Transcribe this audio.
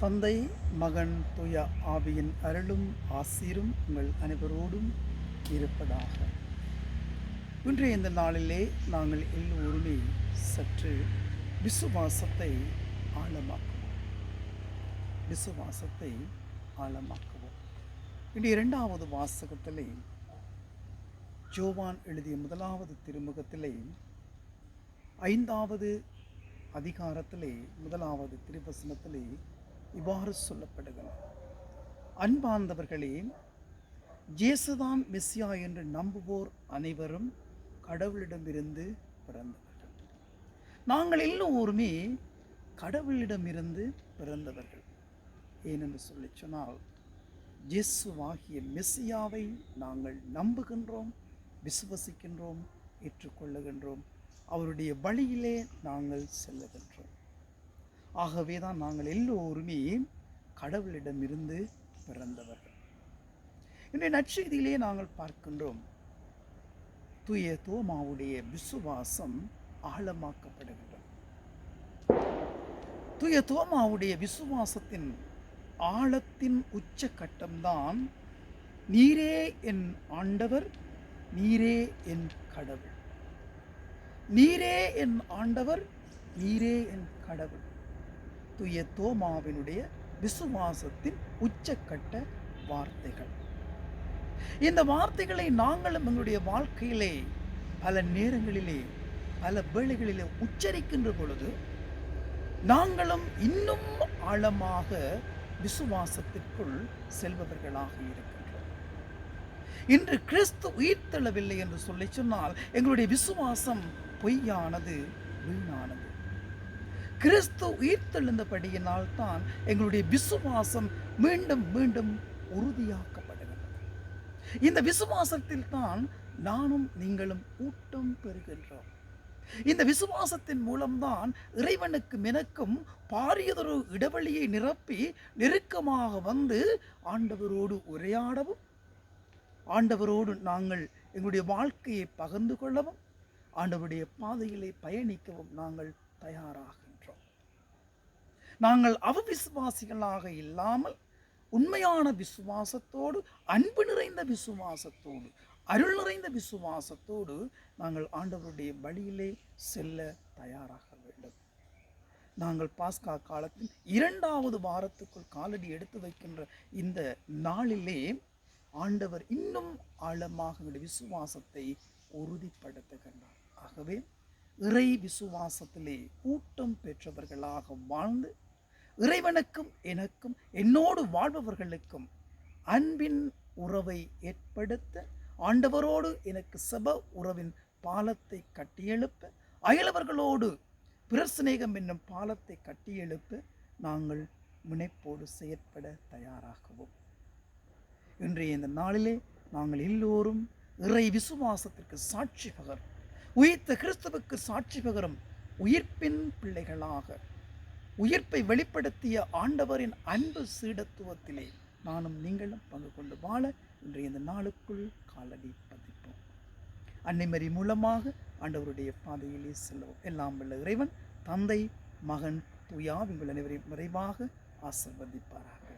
தந்தை மகன் துய ஆவியின் அருளும் ஆசீரும் உங்கள் அனைவரோடும் இருப்பதாக. இன்றைய இந்த நாளிலே நாங்கள் எல்லோருமே சற்று விசுவாசத்தை ஆழமாக்குவோம். விசுவாசத்தை ஆழமாக்குவோம். இன்று இரண்டாவது வாசகத்திலே ஜோவான் எழுதிய முதலாவது திருமுகத்திலே ஐந்தாவது அதிகாரத்திலே முதலாவது திருவசனத்திலே இவ்வாறு சொல்லப்படுகிறது. அன்பார்ந்தவர்களே ஜேசுதான் மெஸ்ஸியா என்று நம்புவோர் அனைவரும் கடவுளிடமிருந்து பிறந்தவர்கள். நாங்கள் எல்லோருமே கடவுளிடமிருந்து பிறந்தவர்கள். ஏனென்று சொல்லி சொன்னால் இயேசுவாகிய மெஸ்ஸியாவை நாங்கள் நம்புகின்றோம் விசுவசிக்கின்றோம் ஏற்றுக்கொள்ளுகின்றோம். அவருடைய வழியிலே நாங்கள் செல்லுகின்றோம். ஆகவே தான் நாங்கள் எல்லோருமே கடவுளிடமிருந்து பிறந்தவர்கள். இன்றைய நற்செய்தியிலே நாங்கள் பார்க்கின்றோம். தூய தோமாவுடைய விசுவாசம் ஆழமாக்கப்படுகின்றது. தூய தோமாவுடைய விசுவாசத்தின் ஆழத்தின் உச்சக்கட்டம்தான் நீரே என் ஆண்டவர் நீரே என் கடவுள். நீரே என் ஆண்டவர் நீரே என் கடவுள். தூய தோமாவினுடைய விசுவாசத்தின் உச்சக்கட்ட வார்த்தைகள். இந்த வார்த்தைகளை நாங்களும் எங்களுடைய வாழ்க்கையிலே பல நேரங்களிலே பல வேளைகளிலே உச்சரிக்கின்ற பொழுது நாங்களும் இன்னும் ஆழமாக விசுவாசத்திற்குள் செல்பவர்களாக இருக்கின்றோம். இன்று கிறிஸ்து உயிர்த்தெழவில்லை என்று சொல்லி சொன்னால் எங்களுடைய விசுவாசம் பொய்யானது வீணானது. கிறிஸ்து உயிர்த்தெழுந்தபடியினால் தான் எங்களுடைய விசுவாசம் மீண்டும் மீண்டும் உறுதியாக்கப்படுகிறது இந்த விசுவாசத்தில் தான் நானும் நீங்களும் ஊட்டம் பெறுகின்றோம். இந்த விசுவாசத்தின் மூலம்தான் இறைவனுக்கு எனக்கும் பாரியதொரு இடைவெளியை நிரப்பி நெருக்கமாக வந்து ஆண்டவரோடு உரையாடவும் ஆண்டவரோடு நாங்கள் எங்களுடைய வாழ்க்கையை பகிர்ந்து கொள்ளவும் ஆண்டவருடைய பாதையிலே பயணிக்கவும் நாங்கள் தயாராக நாங்கள் அவவிசுவாசிகளாக இல்லாமல் உண்மையான விசுவாசத்தோடு அன்பு நிறைந்த விசுவாசத்தோடு அருள் நிறைந்த விசுவாசத்தோடு நாங்கள் ஆண்டவருடைய வழியிலே செல்ல தயாராக வேண்டும். நாங்கள் பாஸ்கா காலத்தில் இரண்டாவது வாரத்துக்குள் காலடி எடுத்து வைக்கின்ற இந்த நாளிலே ஆண்டவர் இன்னும் ஆழமாக விசுவாசத்தை உறுதிப்படுத்துகின்றார். ஆகவே இறை விசுவாசத்திலே ஊட்டம் பெற்றவர்களாக வாழ்ந்து இறைவனுக்கும் எனக்கும் என்னோடு வாழ்பவர்களுக்கும் அன்பின் உறவை ஏற்படுத்த ஆண்டவரோடு எனக்கு சப உறவின் பாலத்தை கட்டியெழுப்ப அயலவர்களோடு பிரசனேகம் என்னும் பாலத்தை கட்டியெழுப்ப நாங்கள் முனைப்போடு செயற்பட தயாராகவும். இன்றைய இந்த நாளிலே நாங்கள் எல்லோரும் இறை விசுவாசத்திற்கு சாட்சி பகர் உயிர்த்த கிறிஸ்துவுக்கு சாட்சி பகரும் உயிர்ப்பின் பிள்ளைகளாக. உயிர்ப்பை வெளிப்படுத்திய ஆண்டவரின் அன்பு சீடத்துவத்திலே நானும் நீங்களும் பங்கு கொண்டு வாழ இன்றைய இந்த நாளுக்குள் காலடி பதிப்போம். அன்னைமரி மூலமாக ஆண்டவருடைய பாதையிலே செல்வோம். எல்லாம் உள்ள இறைவன் தந்தை மகன் துயா உங்கள் அனைவரையும் விரைவாக ஆசிர்வதிப்பார்கள்